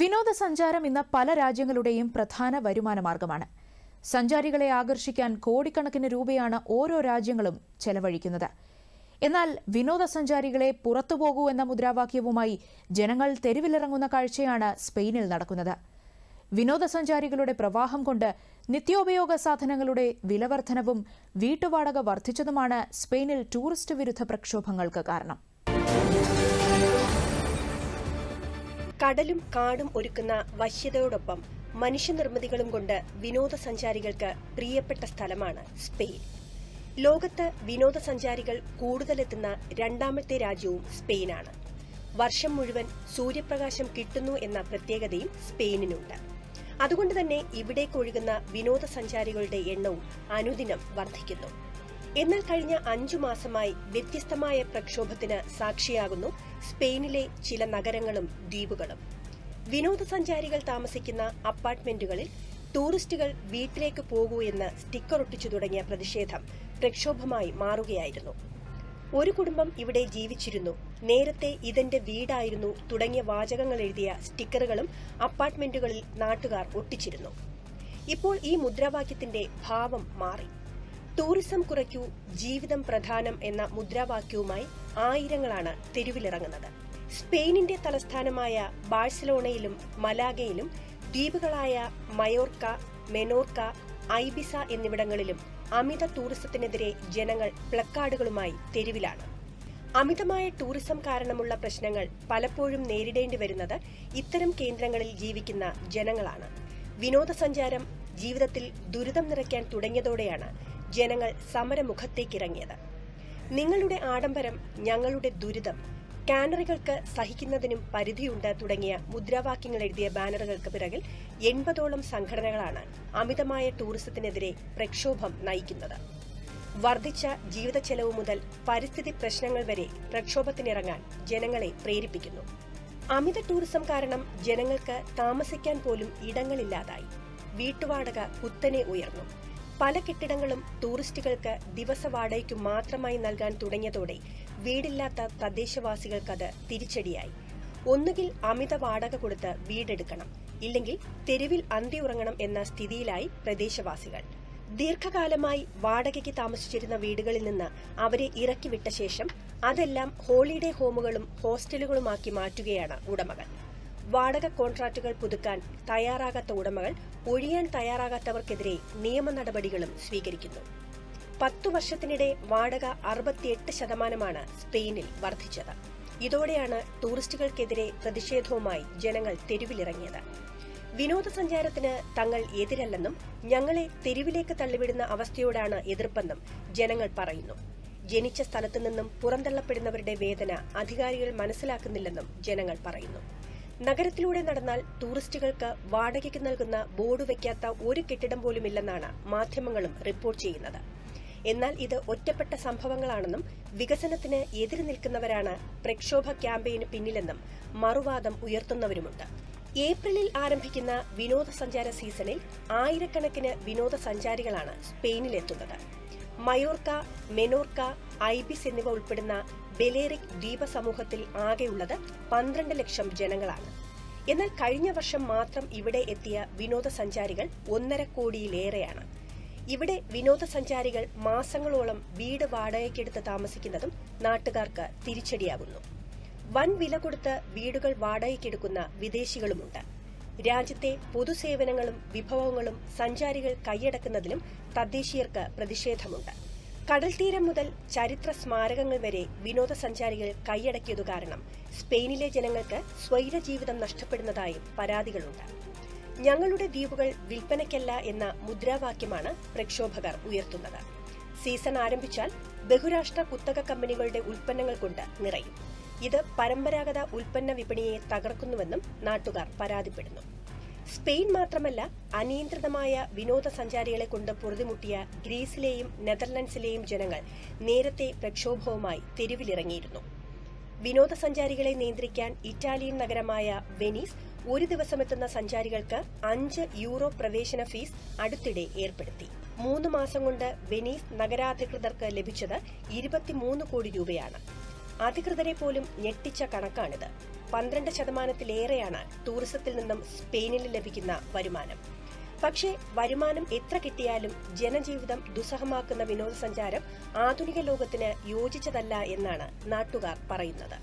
വിനോദസഞ്ചാരം ഇന്ന് പല രാജ്യങ്ങളുടെയും പ്രധാന വരുമാന മാർഗമാണ്. സഞ്ചാരികളെ ആകർഷിക്കാൻ കോടിക്കണക്കിന് രൂപയാണ് ഓരോ രാജ്യങ്ങളും ചെലവഴിക്കുന്നത്. എന്നാൽ വിനോദസഞ്ചാരികളെ പുറത്തുപോകൂ എന്ന മുദ്രാവാക്യവുമായി ജനങ്ങൾ തെരുവിലിറങ്ങുന്ന കാഴ്ചയാണ് സ്പെയിനിൽ നടക്കുന്നത്. വിനോദസഞ്ചാരികളുടെ പ്രവാഹം കൊണ്ട് നിത്യോപയോഗ സാധനങ്ങളുടെ വിലവർദ്ധനവും വീട്ടുവാടക വർദ്ധിച്ചതുമാണ് സ്പെയിനിൽ ടൂറിസ്റ്റ് വിരുദ്ധ പ്രക്ഷോഭങ്ങൾക്ക് കാരണം. കടലും കാടും ഒരുക്കുന്ന വശ്യതയോടൊപ്പം മനുഷ്യനിർമ്മിതികളും കൊണ്ട് വിനോദസഞ്ചാരികൾക്ക് പ്രിയപ്പെട്ട സ്ഥലമാണ് സ്പെയിൻ. ലോകത്ത് വിനോദസഞ്ചാരികൾ കൂടുതലെത്തുന്ന രണ്ടാമത്തെ രാജ്യവും സ്പെയിനാണ്. വർഷം മുഴുവൻ സൂര്യപ്രകാശം കിട്ടുന്നു എന്ന പ്രത്യേകതയും സ്പെയിനിനുണ്ട്. അതുകൊണ്ട് തന്നെ ഇവിടേക്കൊഴുകുന്ന വിനോദസഞ്ചാരികളുടെ എണ്ണവും അനുദിനം വർദ്ധിക്കുന്നു. എന്നാൽ കഴിഞ്ഞ അഞ്ചു മാസമായി വ്യത്യസ്തമായ പ്രക്ഷോഭത്തിന് സാക്ഷിയാകുന്നു സ്പെയിനിലെ ചില നഗരങ്ങളും ദ്വീപുകളും. വിനോദസഞ്ചാരികൾ താമസിക്കുന്ന അപ്പാർട്ട്മെന്റുകളിൽ ടൂറിസ്റ്റുകൾ വീട്ടിലേക്ക് പോകൂ എന്ന് സ്റ്റിക്കർ ഒട്ടിച്ചു തുടങ്ങിയ പ്രതിഷേധം പ്രക്ഷോഭമായി മാറുകയായിരുന്നു. ഒരു കുടുംബം ഇവിടെ ജീവിച്ചിരുന്നു. നേരത്തെ ഇതെന്റെ വീടായിരുന്നു തുടങ്ങിയ വാചകങ്ങൾ എഴുതിയ സ്റ്റിക്കറുകളും അപ്പാർട്ട്മെന്റുകളിൽ നാട്ടുകാർ ഒട്ടിച്ചിരുന്നു. ഇപ്പോൾ ഈ മുദ്രാവാക്യത്തിന്റെ ഭാവം മാറി. ടൂറിസം കുറയ്ക്കൂ ജീവിതം പ്രധാനം എന്ന മുദ്രാവാക്യവുമായി ആയിരങ്ങളാണ് തെരുവിലിറങ്ങുന്നത്. സ്പെയിനിന്റെ തലസ്ഥാനമായ ബാഴ്സലോണയിലും മലാഗയിലും ദ്വീപുകളായ മയോർക്ക മെനോർക്ക ഐബിസ എന്നിവിടങ്ങളിലും അമിത ടൂറിസത്തിനെതിരെ ജനങ്ങൾ പ്ലക്കാർഡുകളുമായി തെരുവിലാണ്. അമിതമായ ടൂറിസം കാരണമുള്ള പ്രശ്നങ്ങൾ പലപ്പോഴും നേരിടേണ്ടി വരുന്നത് ഇത്തരം കേന്ദ്രങ്ങളിൽ ജീവിക്കുന്ന ജനങ്ങളാണ്. വിനോദസഞ്ചാരം ജീവിതത്തിൽ ദുരിതം നിറയ്ക്കാൻ തുടങ്ങിയതോടെയാണ് ജനങ്ങൾ സമരമുഖത്തേക്കിറങ്ങിയത്. നിങ്ങളുടെ ആഡംബരം ഞങ്ങളുടെ ദുരിതം കാനറികൾക്ക് സഹിക്കുന്നതിനും പരിധിയുണ്ട് തുടങ്ങിയ മുദ്രാവാക്യങ്ങൾ എഴുതിയ ബാനറുകൾക്ക് പിറകിൽ എൺപതോളം സംഘടനകളാണ് അമിതമായ ടൂറിസത്തിനെതിരെ പ്രക്ഷോഭം നയിക്കുന്നത്. വർദ്ധിച്ച ജീവിത ചെലവ് മുതൽ പരിസ്ഥിതി പ്രശ്നങ്ങൾ വരെ പ്രക്ഷോഭത്തിനിറങ്ങാൻ ജനങ്ങളെ പ്രേരിപ്പിക്കുന്നു. അമിത ടൂറിസം കാരണം ജനങ്ങൾക്ക് താമസിക്കാൻ പോലും ഇടങ്ങളില്ലാതായി. വീട്ടുവാടക കുത്തനെ ഉയർന്നു. പല കെട്ടിടങ്ങളും ടൂറിസ്റ്റുകൾക്ക് ദിവസ വാടകയ്ക്കു മാത്രമായി നൽകാൻ തുടങ്ങിയതോടെ വീടില്ലാത്ത തദ്ദേശവാസികൾക്കത് തിരിച്ചടിയായി. ഒന്നുകിൽ അമിത വാടക കൊടുത്ത് വീടെടുക്കണം ഇല്ലെങ്കിൽ തെരുവിൽ അന്തിയുറങ്ങണം എന്ന സ്ഥിതിയിലായി പ്രദേശവാസികൾ. ദീർഘകാലമായി വാടകയ്ക്ക് താമസിച്ചിരുന്ന വീടുകളിൽ നിന്ന് അവരെ ഇറക്കിവിട്ട ശേഷം അതെല്ലാം ഹോളിഡേ ഹോമുകളും ഹോസ്റ്റലുകളുമാക്കി മാറ്റുകയാണ് ഉടമകൾ. വാടക കോൺട്രാക്ടുകൾ പുതുക്കാൻ തയ്യാറാകാത്ത ഉടമകൾ ഒഴിയാൻ തയ്യാറാകാത്തവർക്കെതിരെ നിയമ നടപടികളും സ്വീകരിക്കുന്നു. പത്തു വർഷത്തിനിടെ വാടക അറുപത്തിയെട്ട് ശതമാനമാണ് സ്പെയിനിൽ വർദ്ധിച്ചത്. ഇതോടെയാണ് ടൂറിസ്റ്റുകൾക്കെതിരെ പ്രതിഷേധവുമായി ജനങ്ങൾ തെരുവിലിറങ്ങിയത്. വിനോദസഞ്ചാരത്തിന് തങ്ങൾ എതിരല്ലെന്നും ഞങ്ങളെ തെരുവിലേക്ക് തള്ളിവിടുന്ന അവസ്ഥയോടാണ് എതിർപ്പെന്നും ജനങ്ങൾ പറയുന്നു. ജനിച്ച സ്ഥലത്തു നിന്നും പുറന്തള്ളപ്പെടുന്നവരുടെ വേദന അധികാരികൾ മനസ്സിലാക്കുന്നില്ലെന്നും ജനങ്ങൾ പറയുന്നു. നഗരത്തിലൂടെ നടന്നാൽ ടൂറിസ്റ്റുകൾക്ക് വാടകയ്ക്ക് നൽകുന്ന ബോർഡ് വയ്ക്കാത്ത ഒരു കെട്ടിടം പോലുമില്ലെന്നാണ് മാധ്യമങ്ങളും റിപ്പോർട്ട് ചെയ്യുന്നത്. എന്നാൽ ഇത് ഒറ്റപ്പെട്ട സംഭവങ്ങളാണെന്നും വികസനത്തിന് എതിര് നിൽക്കുന്നവരാണ് പ്രക്ഷോഭ ക്യാമ്പയിന് പിന്നിലെന്നും മറുവാദം ഉയർത്തുന്നവരുമുണ്ട്. ഏപ്രിലിൽ ആരംഭിക്കുന്ന വിനോദസഞ്ചാര സീസണിൽ ആയിരക്കണക്കിന് വിനോദസഞ്ചാരികളാണ് സ്പെയിനിലെത്തുന്നത്. മയോർക്ക മെനോർക്ക ഐബിസ് എന്നിവ ഉൾപ്പെടുന്ന ബെലേറിക് ദ്വീപ സമൂഹത്തിൽ ആകെയുള്ളത് പന്ത്രണ്ട് ലക്ഷം ജനങ്ങളാണ്. എന്നാൽ കഴിഞ്ഞ വർഷം മാത്രം ഇവിടെ എത്തിയ വിനോദസഞ്ചാരികൾ ഒന്നര കോടിയിലേറെയാണ്. ഇവിടെ വിനോദസഞ്ചാരികൾ മാസങ്ങളോളം വീട് വാടകയ്ക്കെടുത്ത് താമസിക്കുന്നതും നാട്ടുകാർക്ക് തിരിച്ചടിയാകുന്നു വൻ വില കൊടുത്ത് വീടുകൾ വാടകയ്ക്കെടുക്കുന്ന വിദേശികളുമുണ്ട്. രാജ്യത്തെ പൊതുസേവനങ്ങളും വിഭവങ്ങളും സഞ്ചാരികൾ കൈയടക്കുന്നതിലും തദ്ദേശീയർക്ക് പ്രതിഷേധമുണ്ട്. കടൽത്തീരം മുതൽ ചരിത്ര സ്മാരകങ്ങൾ വരെ വിനോദസഞ്ചാരികൾ കൈയടക്കിയതു കാരണം സ്പെയിനിലെ ജനങ്ങൾക്ക് സ്വൈരജീവിതം നഷ്ടപ്പെടുന്നതായും പരാതികളുണ്ട്. ഞങ്ങളുടെ ദ്വീപുകൾ വിൽപ്പനയ്ക്കല്ല എന്ന മുദ്രാവാക്യമാണ് പ്രക്ഷോഭകർ ഉയർത്തുന്നത്. സീസൺ ആരംഭിച്ചാൽ ബഹുരാഷ്ട്ര കുത്തക കമ്പനികളുടെ ഉൽപ്പന്നങ്ങൾ കൊണ്ട് നിറയും. ഇത് പരമ്പരാഗത ഉൽപ്പന്ന വിപണിയെ തകർക്കുന്നുവെന്നും നാട്ടുകാർ പരാതിപ്പെടുന്നു. സ്പെയിൻ മാത്രമല്ല അനിയന്ത്രിതമായ വിനോദസഞ്ചാരികളെ കൊണ്ട് പൊറുതിമുട്ടിയ ഗ്രീസിലെയും നെതർലൻഡ്സിലെയും ജനങ്ങൾ നേരത്തെ പ്രക്ഷോഭവുമായി തെരുവിലിറങ്ങിയിരുന്നു. വിനോദസഞ്ചാരികളെ നിയന്ത്രിക്കാൻ ഇറ്റാലിയൻ നഗരമായ വെനീസ് ഒരു ദിവസമെത്തുന്ന സഞ്ചാരികൾക്ക് അഞ്ച് യൂറോ പ്രവേശന ഫീസ് അടുത്തിടെ ഏർപ്പെടുത്തി. മൂന്ന് മാസം കൊണ്ട് വെനീസ് നഗരാധികൃതർക്ക് ലഭിച്ചത് ഇരുപത്തിമൂന്ന് കോടി രൂപയാണ്. അധികൃതരെ പോലും ഞെട്ടിച്ച കണക്കാണിത്. പന്ത്രണ്ട് ശതമാനത്തിലേറെയാണ് ടൂറിസത്തിൽ നിന്നും സ്പെയിനിൽ ലഭിക്കുന്ന വരുമാനം. പക്ഷേ വരുമാനം എത്ര കിട്ടിയാലും ജനജീവിതം ദുസ്സഹമാക്കുന്ന വിനോദസഞ്ചാരം ആധുനിക ലോകത്തിന് യോജിച്ചതല്ല എന്നാണ് നാട്ടുകാർ പറയുന്നത്.